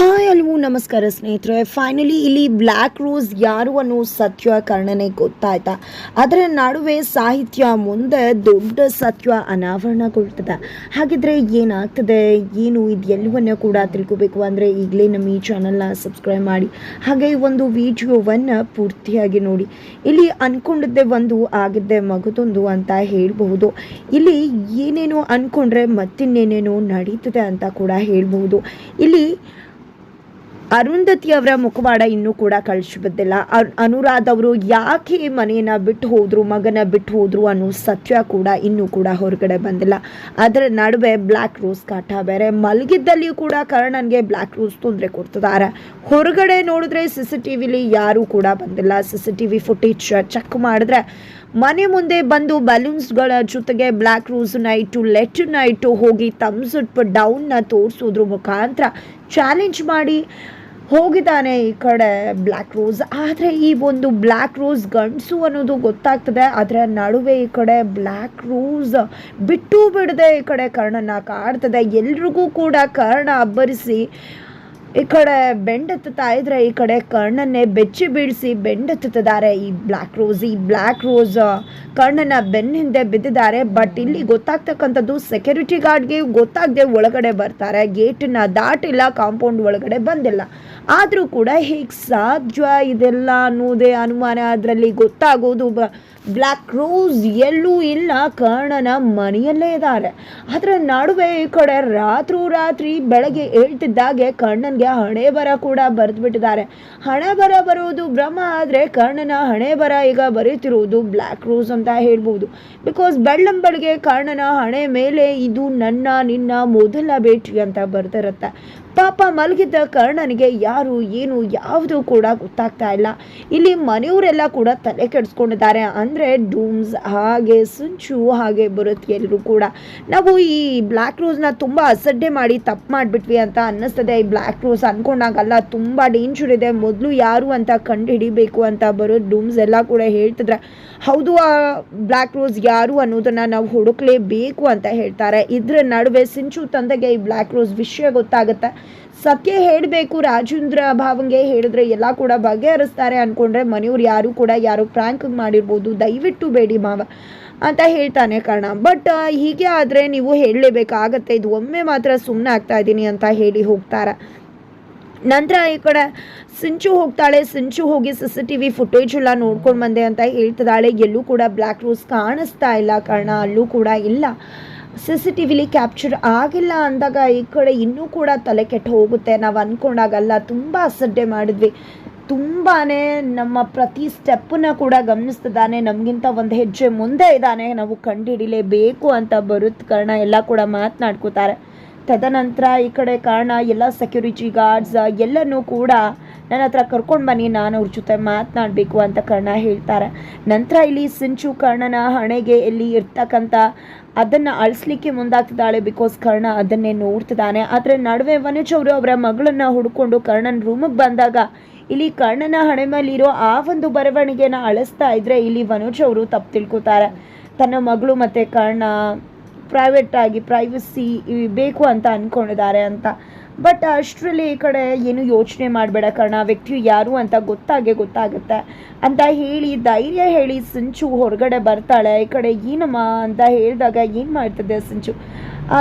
Hi ಅಲ್ವು ನಮಸ್ಕಾರ ಸ್ನೇಹಿತರೆ. Finally ಇಲ್ಲಿ ಬ್ಲ್ಯಾಕ್ ರೋಸ್ ಯಾರು ಅನ್ನೋ ಸತ್ಯ ಕರ್ಣನೇ ಗೊತ್ತಾಯ್ತಾ? ಅದರ ನಡುವೆ ಸಾಹಿತ್ಯ ಮುಂದೆ ದೊಡ್ಡ ಸತ್ಯ ಅನಾವರಣಗೊಳ್ತದೆ. ಹಾಗಿದ್ರೆ ಏನಾಗ್ತದೆ? ಏನು ಇದೆಲ್ಲವನ್ನ ಕೂಡ ತಿಳ್ಕೊಬೇಕು ಅಂದರೆ ಈಗಲೇ ನಮ್ಮ ಈ ಚಾನಲ್ನ ಸಬ್ಸ್ಕ್ರೈಬ್ ಮಾಡಿ. ಹಾಗೆ ಒಂದು ವಿಡಿಯೋವನ್ನು ಪೂರ್ತಿಯಾಗಿ ನೋಡಿ. ಇಲ್ಲಿ ಅಂದ್ಕೊಂಡಿದ್ದೆ ಒಂದು, ಆಗಿದ್ದೆ ಮಗದೊಂದು ಅಂತ ಹೇಳಬಹುದು. ಇಲ್ಲಿ ಏನೇನೋ ಅಂದ್ಕೊಂಡ್ರೆ ಮತ್ತಿನ್ನೇನೇನೋ ನಡೀತದೆ ಅಂತ ಕೂಡ ಹೇಳಬಹುದು. ಇಲ್ಲಿ ಅರುಂಧತಿ ಅವರ ಮುಖವಾಡ ಇನ್ನೂ ಕೂಡ ಕಳಿಸ್ಬಿದ್ದಿಲ್ಲ. ಅನುರಾಧ ಅವರು ಯಾಕೆ ಮನೆಯನ್ನ ಬಿಟ್ಟು ಹೋದ್ರು, ಮಗನ ಬಿಟ್ಟು ಹೋದ್ರು ಅನ್ನೋ ಸತ್ಯ ಕೂಡ ಇನ್ನೂ ಕೂಡ ಹೊರಗಡೆ ಬಂದಿಲ್ಲ. ಅದರ ನಡುವೆ ಬ್ಲ್ಯಾಕ್ ರೋಸ್ ಕಾಟ ಬೇರೆ ಮಲಗಿದ್ದಲ್ಲಿಯೂ ಕೂಡ ಕರ್ಣನ್ಗೆ ಬ್ಲ್ಯಾಕ್ ರೋಸ್ ತೊಂದರೆ ಕೊಡ್ತಿದ್ದಾರೆ. ಹೊರಗಡೆ ನೋಡಿದ್ರೆ ಸಿ ಸಿ ಟಿ ವಿಲಿ ಯಾರೂ ಕೂಡ ಬಂದಿಲ್ಲ. C C T V footage check ಮಾಡಿದ್ರೆ ಮನೆ ಮುಂದೆ ಬಂದು ಬಲೂನ್ಸ್ಗಳ ಜೊತೆಗೆ ಬ್ಲ್ಯಾಕ್ ರೋಸ್ ಇಟ್ಟು ಲೆಟ್ನ ಇಟ್ಟು ಹೋಗಿ ತಮ್ಸ್ ಡೌನ್ ಡೌನ್ನ ತೋರಿಸೋದ್ರ ಮುಖಾಂತರ ಚಾಲೆಂಜ್ ಮಾಡಿ ಹೋಗಿದ್ದಾನೆ ಈ ಕಡೆ ಬ್ಲ್ಯಾಕ್ ರೋಸ್ ಆದರೆ ಈ ಒಂದು ಬ್ಲ್ಯಾಕ್ ರೋಸ್ ಗಂಡಸು ಅನ್ನೋದು ಗೊತ್ತಾಗ್ತದೆ. ಅದರ ನಡುವೆ ಈ ಕಡೆ ಬ್ಲ್ಯಾಕ್ ರೋಸ್ ಬಿಟ್ಟು ಬಿಡದೆ ಈ ಕಡೆ ಕರ್ಣನ ಕಾಡ್ತದೆ ಎಲ್ರಿಗೂ ಕೂಡ ಕರ್ಣ ಅಬ್ಬರಿಸಿ ಈ ಕಡೆ ಬೆಂಡೆತ್ತುತ್ತಾ ಇದ್ರೆ ಈ ಕಡೆ ಕರ್ಣನ್ನೇ ಬೆಚ್ಚಿ ಬೀಳಿಸಿ ಬೆಂಡೆತ್ತುತ್ತಿದ್ದಾರೆ. ಈ ಬ್ಲ್ಯಾಕ್ ರೋಸ್ ಈ ಬ್ಲ್ಯಾಕ್ ರೋಸ್ ಕರ್ಣನ ಬೆನ್ನ ಹಿಂದೆ ಬಿದ್ದಿದ್ದಾರೆ. ಬಟ್ ಇಲ್ಲಿ ಗೊತ್ತಾಗ್ತಕ್ಕಂಥದ್ದು ಸೆಕ್ಯೂರಿಟಿ ಗಾರ್ಡ್ಗೆ ಗೊತ್ತಾಗದೆ ಒಳಗಡೆ ಬರ್ತಾರೆ. ಗೇಟನ್ನ ದಾಟಿಲ್ಲ ಕಾಂಪೌಂಡ್ ಒಳಗಡೆ ಬಂದಿಲ್ಲ. ಆದರೂ ಕೂಡ ಹೀಗೆ ಸಾಧ್ಯ ಇದೆಲ್ಲ ಅನ್ನೋದೇ ಅನುಮಾನ. ಅದರಲ್ಲಿ ಗೊತ್ತಾಗೋದು ಬ್ಲ್ಯಾಕ್ ರೋಸ್ ಎಲ್ಲೂ ಇಲ್ಲ, ಕರ್ಣನ ಮನೆಯಲ್ಲೇ ಇದ್ದಾರೆ. ಅದರ ನಡುವೆ ಈ ಕಡೆ ರಾತ್ರೂ ರಾತ್ರಿ ಬೆಳಗ್ಗೆ ಹೇಳ್ತಿದ್ದಾಗೆ ಕರ್ಣನ್ಗೆ ಹಣೆ ಬರ ಕೂಡ ಬರೆದ್ಬಿಟ್ಟಿದ್ದಾರೆ. ಹಣೆ ಬರ ಬರುವುದು ಭ್ರಮ, ಆದರೆ ಕರ್ಣನ ಹಣೆ ಬರ ಈಗ ಬರೀತಿರುವುದು ಬ್ಲ್ಯಾಕ್ ರೋಸ್ ಅಂತ ಹೇಳ್ಬೋದು. ಬಿಕಾಸ್ ಬೆಳ್ಳಂಬಳಿಗೆ ಕರ್ಣನ ಹಣೆ ಮೇಲೆ ಇದು ನನ್ನ, ನಿನ್ನ ಮೊದಲ ಭೇಟಿ ಅಂತ ಬರ್ತಿರುತ್ತೆ ಪಾಪ ಮಲಗಿದ್ದ ಕರ್ಣನಿಗೆ ಯಾರು, ಏನು, ಯಾವುದು ಕೂಡ ಗೊತ್ತಾಗ್ತಾ ಇಲ್ಲ. ಇಲ್ಲಿ ಮನೆಯವರೆಲ್ಲ ಕೂಡ ತಲೆ ಕೆಡಿಸ್ಕೊಂಡಿದ್ದಾರೆ. ಅಂದರೆ ಡೂಮ್ಸ್, ಹಾಗೆ ಸುಂಚು, ಹಾಗೆ ಬರುತ್ತೆ ಎಲ್ಲರೂ ಕೂಡ. ನಾವು ಈ ಬ್ಲ್ಯಾಕ್ ರೋಸ್ನ ತುಂಬ ಅಸಡ್ಡೆ ಮಾಡಿ ತಪ್ಪು ಮಾಡಿಬಿಟ್ವಿ ಅಂತ ಅನ್ನಿಸ್ತದೆ. ಈ ಬ್ಲ್ಯಾಕ್ ರೋಸ್ ಅಂದ್ಕೊಂಡಾಗಲ್ಲ ತುಂಬ ಡೇಂಜರ್ ಇದೆ. ಮೊದಲು ಯಾರು ಅಂತ ಕಂಡು ಹಿಡಿಬೇಕು ಅಂತ ಬರೋ ಡೂಮ್ಸ್ ಎಲ್ಲ ಕೂಡ ಹೇಳ್ತಿದ್ರೆ. ಹೌದು, ಆ ಬ್ಲ್ಯಾಕ್ ರೋಸ್ ಯಾರು ಅನ್ನೋದನ್ನು ನಾವು ಹುಡುಕಲೇಬೇಕು ಅಂತ ಹೇಳ್ತಾರೆ. ಇದರ ನಡುವೆ ಸಿಂಚು ತಂದೆಗೆ ಈ ಬ್ಲ್ಯಾಕ್ ರೋಸ್ ವಿಷಯ ಗೊತ್ತಾಗುತ್ತೆ. ಸತ್ಯ ಹೇಳಬೇಕು, ರಾಜೇಂದ್ರ ಭಾವಂಗೆ ಹೇಳಿದ್ರೆ ಎಲ್ಲ ಕೂಡ ಬಗೆಹರಿಸ್ತಾರೆ ಅಂದ್ಕೊಂಡ್ರೆ ಮನೆಯವ್ರು ಯಾರು ಕೂಡ ಯಾರು ಪ್ರ್ಯಾಂಕ್ ಮಾಡಿರ್ಬೋದು. ದಯವಿಟ್ಟು ಬೇಡಿ ಮಾವ ಅಂತ ಹೇಳ್ತಾನೆ ಕಾರಣ. ಬಟ್ ಹೀಗೆ ಆದರೆ ನೀವು ಹೇಳಲೇಬೇಕಾಗತ್ತೆ. ಇದು ಒಮ್ಮೆ ಮಾತ್ರ ಸುಮ್ಮನೆ ಆಗ್ತಾ ಇದ್ದೀನಿ ಅಂತ ಹೇಳಿ ಹೋಗ್ತಾರೆ. ನಂತರ ಈ ಕಡೆ ಸಿಂಚು ಹೋಗ್ತಾಳೆ. ಸಿಂಚು ಹೋಗಿ C C T V footage ಎಲ್ಲ ನೋಡ್ಕೊಂಡು ಬಂದೆ ಅಂತ ಹೇಳ್ತಿದ್ದಾಳೆ. ಎಲ್ಲೂ ಕೂಡ ಬ್ಲ್ಯಾಕ್ ರೋಸ್ ಕಾಣಿಸ್ತಾ ಇಲ್ಲ ಕಾರಣ. ಅಲ್ಲೂ ಕೂಡ ಇಲ್ಲ. ಸಿ ಸಿ ಟಿ ವಿಲಿ ಕ್ಯಾಪ್ಚರ್ ಆಗಿಲ್ಲ ಅಂದಾಗ ಈ ಕಡೆ ಇನ್ನೂ ಕೂಡ ತಲೆ ಕೆಟ್ಟು ಹೋಗುತ್ತೆ. ನಾವು ಅಂದ್ಕೊಂಡಾಗಲ್ಲ ತುಂಬ ಅಸಡ್ಡೆ ಮಾಡಿದ್ವಿ. ತುಂಬಾ ನಮ್ಮ ಪ್ರತಿ ಸ್ಟೆಪ್ಪನ್ನ ಕೂಡ ಗಮನಿಸ್ತಿದ್ದಾನೆ. ನಮಗಿಂತ ಒಂದು ಹೆಜ್ಜೆ ಮುಂದೆ ಇದ್ದಾನೆ. ನಾವು ಕಂಡುಹಿಡಿಲೇಬೇಕು ಅಂತ ಬರುತ್ತೆ ಕಾರಣ ಎಲ್ಲ ಕೂಡ ಮಾತನಾಡ್ಕೋತಾರೆ. ತದನಂತರ ಈ ಕಡೆ ಕಾರಣ ಎಲ್ಲ ಸೆಕ್ಯೂರಿಟಿ ಗಾರ್ಡ್ಸ್ ಎಲ್ಲನೂ ಕೂಡ ನನ್ನ ಹತ್ರ ಕರ್ಕೊಂಡು ಬನ್ನಿ, ನಾನು ಅವ್ರ ಜೊತೆ ಮಾತನಾಡಬೇಕು ಅಂತ ಕರ್ಣ ಹೇಳ್ತಾರೆ. ನಂತರ ಇಲ್ಲಿ ಸಿಂಚು ಕರ್ಣನ ಹಣೆಗೆ ಇಲ್ಲಿ ಇರ್ತಕ್ಕಂಥ ಅದನ್ನು ಅಳಿಸ್ಲಿಕ್ಕೆ ಮುಂದಾಗ್ತಿದ್ದಾಳೆ ಬಿಕಾಸ್ ಕರ್ಣ ಅದನ್ನೇ ನೋಡ್ತಿದ್ದಾನೆ. ಆದರೆ ನಡುವೆ ವನುಜ್ ಅವರು ಅವರ ಮಗಳನ್ನು ಹುಡ್ಕೊಂಡು ಕರ್ಣನ ರೂಮಿಗೆ ಬಂದಾಗ ಇಲ್ಲಿ ಕರ್ಣನ ಹಣೆ ಮೇಲಿರೋ ಆ ಒಂದು ಬರವಣಿಗೆನ ಅಳಿಸ್ತಾ ಇದ್ರೆ ಇಲ್ಲಿ ವನುಜ್ ಅವರು ತಪ್ಪು ತಿಳ್ಕೊತಾರೆ. ತನ್ನ ಮಗಳು ಮತ್ತು ಕರ್ಣ ಪ್ರೈವೇಟ್ ಆಗಿ ಪ್ರೈವಸಿ ಬೇಕು ಅಂತ ಅಂದ್ಕೊಂಡಿದ್ದಾರೆ ಅಂತ. ಬಟ್ ಅಷ್ಟರಲ್ಲಿ ಈ ಕಡೆ ಏನು ಯೋಚನೆ ಮಾಡಬೇಡ ಕಾರಣ. ವ್ಯಕ್ತಿಯು ಯಾರು ಅಂತ ಗೊತ್ತಾಗೆ ಗೊತ್ತಾಗುತ್ತೆ. ಅಂತ ಹೇಳಿ, ಧೈರ್ಯ ಹೇಳಿ ಸಿಂಚು ಹೊರಗಡೆ ಬರ್ತಾಳೆ. ಈ ಕಡೆ ಏನಮ್ಮ ಅಂತ ಹೇಳಿದಾಗ ಏನು ಮಾಡ್ತದೆ ಸಿಂಚು?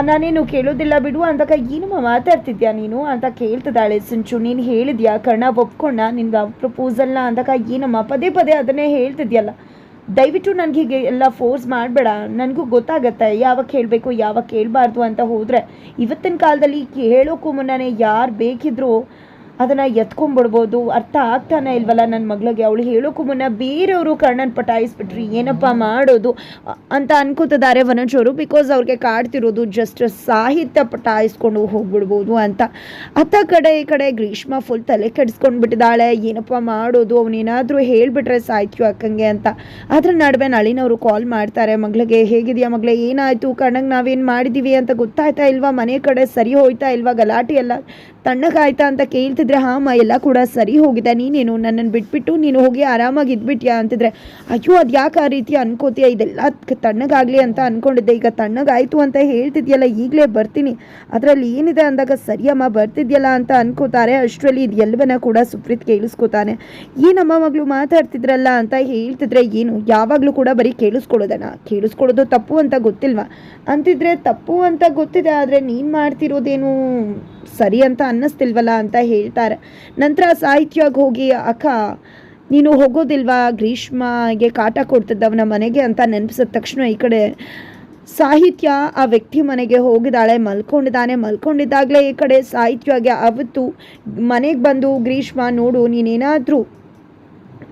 ನಾನೇನು ಕೇಳೋದಿಲ್ಲ ಬಿಡು ಅಂದಾಗ ಏನಮ್ಮ ಮಾತಾಡ್ತಿದ್ಯಾ ನೀನು ಅಂತ ಕೇಳ್ತಿದ್ದಾಳೆ ಸಿಂಚು. ನೀನು ಹೇಳಿದ್ಯಾ ಕರ್ಣ ಒಪ್ಕೊಂಡ. ನಿನ್ನ ಪ್ರಪೋಸಲ್ನ ಅಂದಾಗ ಏನಮ್ಮ ಪದೇ ಪದೇ ಅದನ್ನೇ ಹೇಳ್ತಿದ್ಯಲ್ಲ. ದಯವಿಟ್ಟು ನನಗೆ ಹೀಗೆ ಎಲ್ಲ ಫೋರ್ಸ್ ಮಾಡಬೇಡ. ನನಗೂ ಗೊತ್ತಾಗತ್ತೆ ಯಾವಾಗ ಹೇಳಬೇಕು ಯಾವಾಗ ಕೇಳಬಾರ್ದು ಅಂತ ಹೋದರೆ. ಇವತ್ತಿನ ಕಾಲದಲ್ಲಿ ಹೇಳೋಕ್ಕೂ ಮುನ್ನನೇ ಯಾರು ಬೇಕಿದ್ರೂ ಅದನ್ನು ಎತ್ಕೊಂಡ್ಬಿಡ್ಬೋದು. ಅರ್ಥ ಆಗ್ತಾನೆ ಇಲ್ವಲ್ಲ ನನ್ನ ಮಗಳಿಗೆ? ಅವಳು ಹೇಳೋಕ್ಕೂ ಮುನ್ನ ಬೇರೆಯವರು ಕರ್ಣನ್ ಪಟಾಯಿಸ್ಬಿಟ್ರಿ. ಏನಪ್ಪ ಮಾಡೋದು? ಅಂತ ಅನ್ಕೋತಿದ್ದಾರೆ ವನಂಜವರು ಬಿಕಾಸ್ ಅವ್ರಿಗೆ ಕಾಡ್ತಿರೋದು ಜಸ್ಟ್ ಸಾಹಿತ್ಯ ಪಟಾಯಿಸ್ಕೊಂಡು ಹೋಗ್ಬಿಡ್ಬೋದು ಅಂತ. ಅತ್ತ ಕಡೆ ಈ ಕಡೆ ಗ್ರೀಷ್ಮ ಫುಲ್ ತಲೆ ಕೆಡಿಸ್ಕೊಂಡು ಬಿಟ್ಟಿದ್ದಾಳೆ ಏನಪ್ಪ ಮಾಡೋದು? ಅವನೇನಾದರೂ ಹೇಳಿಬಿಟ್ರೆ ಸಾಯ್ತು ಅಕ್ಕಂಗೆ ಅಂತ. ಅದ್ರ ನಡುವೆ ನಳಿನವರು ಕಾಲ್ ಮಾಡ್ತಾರೆ. ಮಗಳಿಗೆ, ಹೇಗಿದೆಯಾ ಮಗಳೇ? ಏನಾಯಿತು? ಕಣ್ಣಂಗೆ ನಾವೇನು ಮಾಡಿದ್ದೀವಿ ಅಂತ ಗೊತ್ತಾಯ್ತಾ ಇಲ್ವಾ? ಮನೆ ಕಡೆ ಸರಿ ಹೋಯ್ತಾ ಇಲ್ವಾ? ಗಲಾಟೆ ಎಲ್ಲ ತಣ್ಣಗಾಯ್ತಾ ಅಂತ ಕೇಳ್ತಿದ್ರೆ, ಹಾಂ ಎಲ್ಲ ಕೂಡ ಸರಿ ಹೋಗಿದೆ. ನೀನೇನು ನನ್ನನ್ನು ಬಿಟ್ಬಿಟ್ಟು, ನೀನು ಹೋಗಿ ಆರಾಮಾಗಿ ಇದ್ಬಿಟ್ಯಾ? ಅಂತಿದ್ರೆ, ಅಯ್ಯೋ, ಅದು ಯಾಕೆ ಆ ರೀತಿ ಅನ್ಕೋತೀಯ? ಇದೆಲ್ಲ ತಣ್ಣಗಾಗಲಿ ಅಂತ ಅನ್ಕೊಂಡಿದ್ದೆ. ಈಗ ತಣ್ಣಗಾಯಿತು ಅಂತ ಹೇಳ್ತಿದ್ಯಲ್ಲ, ಈಗಲೇ ಬರ್ತೀನಿ. ಅದರಲ್ಲಿ ಏನಿದೆ ಅಂದಾಗ ಸರಿಯಮ್ಮ ಬರ್ತಿದ್ಯಲ್ಲ ಅಂತ ಅನ್ಕೋತಾರೆ. ಅಷ್ಟರಲ್ಲಿ ಇದು ಎಲ್ಲವನ್ನ ಕೂಡ ಸುಪ್ರೀತ್ ಕೇಳಿಸ್ಕೊತಾನೆ. ಏನಮ್ಮ ಮಗಳು ಮಾತಾಡ್ತಿದ್ರಲ್ಲ ಅಂತ ಹೇಳ್ತಿದ್ರೆ, ಏನು, ಯಾವಾಗಲೂ ಕೂಡ ಬರೀ ಕೇಳಿಸ್ಕೊಳ್ಳೋದನ? ಕೇಳಿಸ್ಕೊಳ್ಳೋದು ತಪ್ಪು ಅಂತ ಗೊತ್ತಿಲ್ವಾ? ಅಂತಿದ್ರೆ, ತಪ್ಪು ಅಂತ ಗೊತ್ತಿದೆ, ಆದರೆ ನೀನು ಮಾಡ್ತಿರೋದೇನು? ಸರಿ ಅಂತ ಅನ್ನಿಸ್ತಿಲ್ವಲ್ಲ ಅಂತ ಹೇಳ್ತಾರೆ. ನಂತರ ಸಾಹಿತ್ಯವಾಗಿ ಹೋಗಿ, ಅಕ್ಕ, ನೀನು ಹೋಗೋದಿಲ್ವಾ? ಗ್ರೀಷ್ಮಗೆ ಕಾಟ ಕೊಡ್ತಿದ್ದವನ ಮನೆಗೆ ಅಂತ ನೆನಪಿಸಿದ ತಕ್ಷಣ ಈ ಕಡೆ ಸಾಹಿತ್ಯ ಆ ವ್ಯಕ್ತಿ ಮನೆಗೆ ಹೋಗಿದ್ದಾಳೆ. ಮಲ್ಕೊಂಡಿದ್ದಾನೆ. ಮಲ್ಕೊಂಡಿದ್ದಾಗಲೇ ಈ ಕಡೆ ಸಾಹಿತ್ಯಗೆ ಅವತ್ತು ಮನೆಗೆ ಬಂದು, ಗ್ರೀಷ್ಮ, ನೋಡು, ನೀನೇನಾದರೂ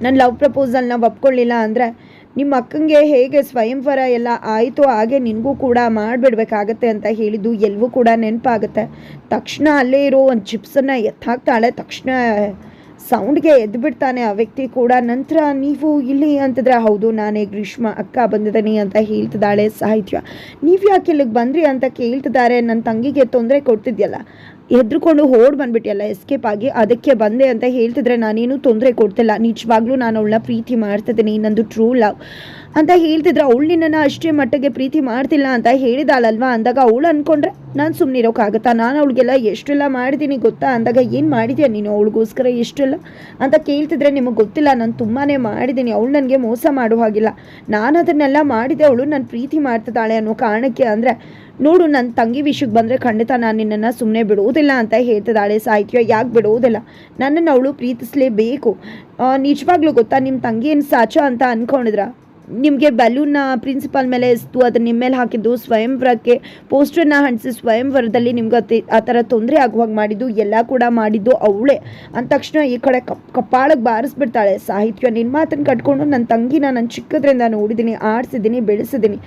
ನನ್ನ ಲವ್ ಪ್ರಪೋಸಲ್ನ ಒಪ್ಕೊಳ್ಳಿಲ್ಲ ಅಂದರೆ ನಿಮ್ಮ ಅಕ್ಕಂಗೆ ಹೇಗೆ ಸ್ವಯಂವರ ಎಲ್ಲ ಆಯಿತು ಹಾಗೆ ನಿನಗೂ ಕೂಡ ಮಾಡಿಬಿಡ್ಬೇಕಾಗತ್ತೆ ಅಂತ ಹೇಳಿದ್ದು ಎಲ್ಲವೂ ಕೂಡ ನೆನಪಾಗುತ್ತೆ. ತಕ್ಷಣ ಅಲ್ಲೇ ಇರೋ ಒಂದು ಚಿಪ್ಸನ್ನು ಎತ್ತಾಕ್ತಾಳೆ. ತಕ್ಷಣ ಸೌಂಡ್ಗೆ ಎದ್ದು ಬಿಡ್ತಾನೆ ಆ ವ್ಯಕ್ತಿ ಕೂಡ. ನಂತರ ನೀವು ಇಲ್ಲಿ ಅಂತಂದ್ರೆ, ಹೌದು, ನಾನೇ ಗ್ರೀಷ್ಮ, ಅಕ್ಕ ಬಂದಿದ್ದೀನಿ ಅಂತ ಹೇಳ್ತಿದ್ದಾಳೆ ಸಾಹಿತ್ಯ. ನೀವು ಯಾಕೆ ಇಲ್ಲಿಗೆ ಬಂದ್ರಿ ಅಂತ ಕೇಳ್ತಿದ್ದಾರೆ. ನನ್ನ ತಂಗಿಗೆ ತೊಂದರೆ ಕೊಡ್ತಿದ್ಯಲ್ಲ. ಹೆದ್ರುಕೊಂಡು ಓಡ್ ಬಂದ್ಬಿಟ್ಟಿಯಲ್ಲ ಎಸ್ಕೇಪ್ ಆಗಿ. ಅದಕ್ಕೆ ಬಂದೆ ಅಂತ ಹೇಳ್ತಿದ್ರೆ ನಾನೇನು ತೊಂದರೆ ಕೊಡ್ತಿಲ್ಲ. ನಿಜವಾಗ್ಲೂ ನಾನು ಅವಳನ್ನ ಪ್ರೀತಿ ಮಾಡ್ತಿದ್ದೀನಿ. ನಂದು ಟ್ರೂ ಲವ್ ಅಂತ ಹೇಳ್ತಿದ್ರೆ ಅವಳು ನಿನ್ನನ್ನು ಅಷ್ಟೇ ಮಟ್ಟಿಗೆ ಪ್ರೀತಿ ಮಾಡ್ತಿಲ್ಲ ಅಂತ ಹೇಳಿದಾಳಲ್ವಾ? ಅಂದಾಗ ಅವಳು ಅನ್ಕೊಂಡ್ರೆ ನಾನು ಸುಮ್ಮನೆ ಇರೋಕ್ಕಾಗತ್ತಾ ನಾನು ಅವಳಿಗೆಲ್ಲ ಎಷ್ಟೆಲ್ಲ ಮಾಡಿದ್ದೀನಿ ಗೊತ್ತಾ? ಅಂದಾಗ ಏನು ಮಾಡಿದ್ಯಾ ನೀನು? ಅವಳಿಗೋಸ್ಕರ ಎಷ್ಟೆಲ್ಲ ಅಂತ ಕೇಳ್ತಿದ್ರೆ ನಿಮಗೆ ಗೊತ್ತಿಲ್ಲ. ನಾನು ತುಂಬಾ ಮಾಡಿದ್ದೀನಿ. ಅವಳು ನನಗೆ ಮೋಸ ಮಾಡೋ ಹಾಗಿಲ್ಲ. ನಾನು ಅದನ್ನೆಲ್ಲ ಮಾಡಿದೆ. ಅವಳು ನಾನು ಪ್ರೀತಿ ಮಾಡ್ತಿದ್ದಾಳೆ ಅನ್ನೋ ಕಾರಣಕ್ಕೆ ಅಂದರೆ ನೋಡು ನನ್ನ ತಂಗಿ ವಿಷಯಕ್ಕೆ ಬಂದರೆ ಖಂಡಿತ ನಾನು ನಿನ್ನನ್ನು ಸುಮ್ಮನೆ ಬಿಡುವುದಿಲ್ಲ ಅಂತ ಹೇಳ್ತಿದ್ದಾಳೆ ಸಾಹಿತ್ಯ. ಯಾಕೆ ಬಿಡುವುದಿಲ್ಲ? ನನ್ನನ್ನು ಅವಳು ಪ್ರೀತಿಸಲೇಬೇಕು. ನಿಜವಾಗ್ಲೂ ಗೊತ್ತಾ ನಿಮ್ಮ ತಂಗಿ ಏನು ಸಾಚ ಅಂತ ಅಂದ್ಕೊಂಡಿದ್ರ ನಿಮಗೆ ಬಲೂನ್ನ ಪ್ರಿನ್ಸಿಪಾಲ್ ಮೇಲೆ ಇಸ್ತು ಅದನ್ನ ನಿಮ್ಮ ಮೇಲೆ ಹಾಕಿದ್ದು ಸ್ವಯಂವರಕ್ಕೆ ಪೋಸ್ಟರ್ನ ಅಂಟಿಸಿ ಸ್ವಯಂವರದಲ್ಲಿ ನಿಮ್ಗೆ ಅತಿ ಆ ಥರ ತೊಂದರೆ ಆಗುವಾಗ ಮಾಡಿದ್ದು, ಎಲ್ಲ ಕೂಡ ಮಾಡಿದ್ದು ಅವಳೇ. ಅಂದ ತಕ್ಷಣ ಈ ಕಡೆ ಕಪ್ ಕಪ್ಪಾಳಕ್ಕೆ ಬಾರಿಸ್ಬಿಡ್ತಾಳೆ ಸಾಹಿತ್ಯ. ನಿನ್ನ ಮಾತನ್ನು ಕಟ್ಕೊಂಡು ನನ್ನ ತಂಗಿನ ನಾನು ಚಿಕ್ಕದ್ರಿಂದ ನೋಡಿದ್ದೀನಿ ಆಡಿಸಿದ್ದೀನಿ ಬೆಳೆಸಿದ್ದೀನಿ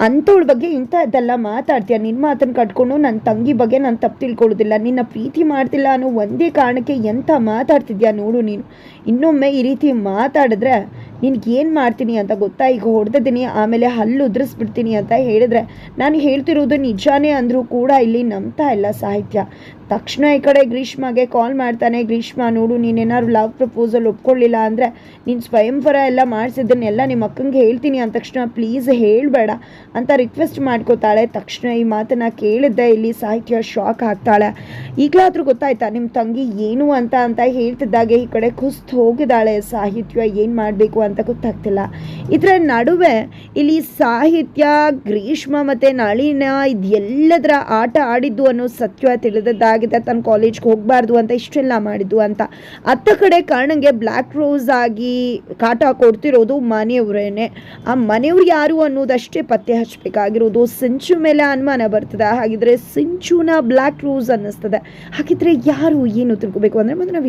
ಅಂಥವಳ ಬಗ್ಗೆ ಇಂಥದ್ದೆಲ್ಲ ಮಾತಾಡ್ತೀಯ? ನಿನ್ನ ಮಾತನ್ನು ಕಟ್ಕೊಂಡು ನನ್ನ ತಂಗಿ ಬಗ್ಗೆ ನಾನು ತಪ್ಪು ತಿಳ್ಕೊಳ್ಳೋದಿಲ್ಲ. ನಿನ್ನ ಪ್ರೀತಿ ಮಾಡ್ತಿಲ್ಲ ಅನ್ನೋ ಒಂದೇ ಕಾರಣಕ್ಕೆ ಎಂಥ ಮಾತಾಡ್ತಿದ್ಯಾ ನೋಡು ನೀನು. ಇನ್ನೊಮ್ಮೆ ಈ ರೀತಿ ಮಾತಾಡಿದ್ರೆ ನಿನ್ಗೆ ಏನು ಮಾಡ್ತೀನಿ ಅಂತ ಗೊತ್ತಾ? ಈಗ ಹೊಡೆದಿದ್ದೀನಿ, ಆಮೇಲೆ ಹಲ್ಲು ಉದುರಿಸ್ಬಿಡ್ತೀನಿ ಅಂತ ಹೇಳಿದ್ರೆ ನಾನು ಹೇಳ್ತಿರೋದು ನಿಜಾನೇ ಅಂದರೂ ಕೂಡ ಇಲ್ಲಿ ನಂಬ್ತಾ ಇಲ್ಲ ಸಾಹಿತ್ಯ. ತಕ್ಷಣ ಈ ಕಡೆ ಗ್ರೀಷ್ಮಗೆ ಕಾಲ್ ಮಾಡ್ತಾನೆ, ಗ್ರೀಷ್ಮ, ನೋಡು ನೀನೇನಾದ್ರು ಲವ್ ಪ್ರಪೋಸಲ್ ಒಪ್ಕೊಳ್ಳಿಲ್ಲ ಅಂದರೆ ನೀನು ಸ್ವಯಂವರ ಎಲ್ಲ ಮಾಡಿಸಿದ್ದನ್ನೆಲ್ಲ ನಿಮ್ಮ ಅಕ್ಕಂಗೆ ಹೇಳ್ತೀನಿ ಅಂದ ತಕ್ಷಣ ಪ್ಲೀಸ್ ಹೇಳಬೇಡ ಅಂತ ರಿಕ್ವೆಸ್ಟ್ ಮಾಡ್ಕೋತಾಳೆ. ತಕ್ಷಣ ಈ ಮಾತನ್ನು ಕೇಳಿದ್ದೆ ಇಲ್ಲಿ ಸಾಹಿತ್ಯ ಶಾಕ್ ಆಗ್ತಾಳೆ. ಈಗಲಾದರೂ ಗೊತ್ತಾಯ್ತಾ ನಿಮ್ಮ ತಂಗಿ ಏನು ಅಂತ ಅಂತ ಹೇಳ್ತಿದ್ದಾಗೆ ಈ ಕಡೆ ಕುಸ್ತು ಹೋಗಿದ್ದಾಳೆ. ಸಾಹಿತ್ಯ ಏನು ಮಾಡಬೇಕು ಅಂತ ಗೊತ್ತಾಗ್ತಿಲ್ಲ. ಇದರ ನಡುವೆ ಇಲ್ಲಿ ಸಾಹಿತ್ಯ, ಗ್ರೀಷ್ಮ ಮತ್ತು ನಳಿನ ಇದೆಲ್ಲದರ ಆಟ ಆಡಿದ್ದು ಅನ್ನೋ ಸತ್ಯ ತಿಳಿದದ್ದಾಗಿದೆ. ತನ್ನ ಕಾಲೇಜ್ಗೆ ಹೋಗಬಾರ್ದು ಅಂತ ಇಷ್ಟೆಲ್ಲ ಮಾಡಿದ್ದು ಅಂತ. ಅತ್ತ ಕಡೆ ಕಾರಣಂಗೆ ಬ್ಲ್ಯಾಕ್ ರೋಸ್ ಆಗಿ ಕಾಟ ಕೊಡ್ತಿರೋದು ಮನೆಯವರೇನೆ. ಆ ಮನೆಯವ್ರು ಯಾರು ಅನ್ನೋದಷ್ಟೇ ಪತ್ತೆ ಹಚ್ಚಬೇಕಾಗಿರೋದು. ಸಿಂಚು ಮೇಲೆ ಅನುಮಾನ ಬರ್ತದೆ. ಹಾಗಿದ್ರೆ ಸಿಂಚುನ ಬ್ಲ್ಯಾಕ್ ರೋಸ್ ಅನ್ನಿಸ್ತದೆ. ಹಾಗಿದ್ರೆ ಯಾರು ಏನು ತಿಳ್ಕೊಬೇಕು ಅಂದರೆ ಮೊದಲು